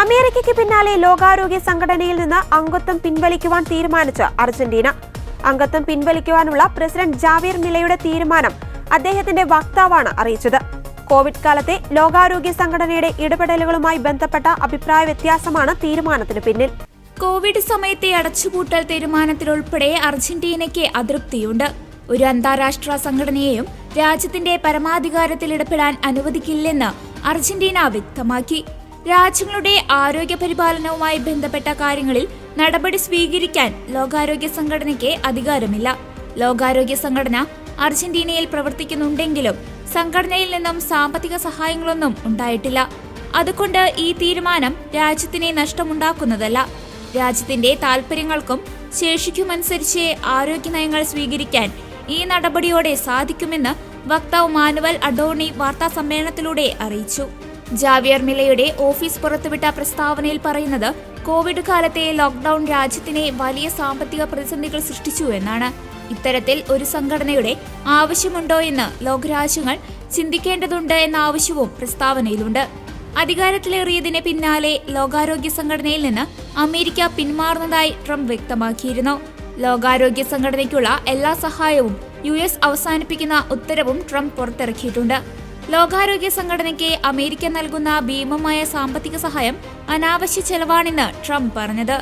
അമേരിക്കയ്ക്ക് പിന്നാലെ ലോകാരോഗ്യ സംഘടനയിൽ നിന്ന് അംഗത്വം പിൻവലിക്കുവാൻ തീരുമാനിച്ച അർജന്റീന. അംഗത്വം പിൻവലിക്കുവാനുള്ള പ്രസിഡന്റ് ജാവിയർ മിലയുടെ തീരുമാനം അദ്ദേഹത്തിന്റെ വക്താവാണ് അറിയിച്ചത്. കോവിഡ് കാലത്തെ ലോകാരോഗ്യ സംഘടനയുടെ ഇടപെടലുകളുമായി ബന്ധപ്പെട്ട അഭിപ്രായ വ്യത്യാസമാണ് തീരുമാനത്തിന് പിന്നിൽ. കോവിഡ് സമയത്തെ അടച്ചുപൂട്ടൽ തീരുമാനത്തിലുൾപ്പെടെ അർജന്റീനയ്ക്ക് അതൃപ്തിയുണ്ട്. ഒരു അന്താരാഷ്ട്ര സംഘടനയെയും രാജ്യത്തിന്റെ പരമാധികാരത്തിൽ ഇടപെടാൻ അനുവദിക്കില്ലെന്ന് അർജന്റീന വ്യക്തമാക്കി. രാജ്യങ്ങളുടെ ആരോഗ്യ പരിപാലനവുമായി ബന്ധപ്പെട്ട കാര്യങ്ങളിൽ നടപടി സ്വീകരിക്കാൻ ലോകാരോഗ്യ സംഘടനയ്ക്ക് അധികാരമില്ല. ലോകാരോഗ്യ സംഘടന അർജന്റീനയിൽ പ്രവർത്തിക്കുന്നുണ്ടെങ്കിലും സംഘടനയിൽ നിന്നും സാമ്പത്തിക സഹായങ്ങളൊന്നും ഉണ്ടായിട്ടില്ല. അതുകൊണ്ട് ഈ തീരുമാനം രാജ്യത്തിന് നഷ്ടമുണ്ടാക്കുന്നതല്ല. രാജ്യത്തിന്റെ താൽപര്യങ്ങൾക്കും ശേഷിക്കുമനുസരിച്ച് ആരോഗ്യ നയങ്ങൾ സ്വീകരിക്കാൻ ഈ നടപടിയോടെ സാധിക്കുമെന്ന് വക്താവ് മാനുവൽ അഡോണി വാർത്താ സമ്മേളനത്തിലൂടെ അറിയിച്ചു. ജാവിയർ മിലയുടെ ഓഫീസ് പുറത്തുവിട്ട പ്രസ്താവനയിൽ പറയുന്നത് കോവിഡ് കാലത്തെ ലോക്ഡൌൺ രാജ്യത്തിനെ വലിയ സാമ്പത്തിക പ്രതിസന്ധികൾ സൃഷ്ടിച്ചു എന്നാണ്. ഇത്തരത്തിൽ ഒരു സംഘടനയുടെ ആവശ്യമുണ്ടോ എന്ന് ലോകരാജ്യങ്ങൾ ചിന്തിക്കേണ്ടതുണ്ട് എന്ന ആവശ്യവും പ്രസ്താവനയിലുണ്ട്. അധികാരത്തിലേറിയതിന് പിന്നാലെ ലോകാരോഗ്യ സംഘടനയിൽ നിന്ന് അമേരിക്ക പിന്മാറുന്നതായി ട്രംപ് വ്യക്തമാക്കിയിരുന്നു. ലോകാരോഗ്യ സംഘടനയ്ക്കുള്ള എല്ലാ സഹായവും യു എസ് അവസാനിപ്പിക്കുന്ന ഉത്തരവും ട്രംപ് പുറത്തിറക്കിയിട്ടുണ്ട്. ലോകാരോഗ്യ സംഘടനയ്ക്ക് അമേരിക്ക നൽകുന്ന ഭീമമായ സാമ്പത്തിക സഹായം അനാവശ്യ ചെലവാണെന്ന് ട്രംപ് പറഞ്ഞത്.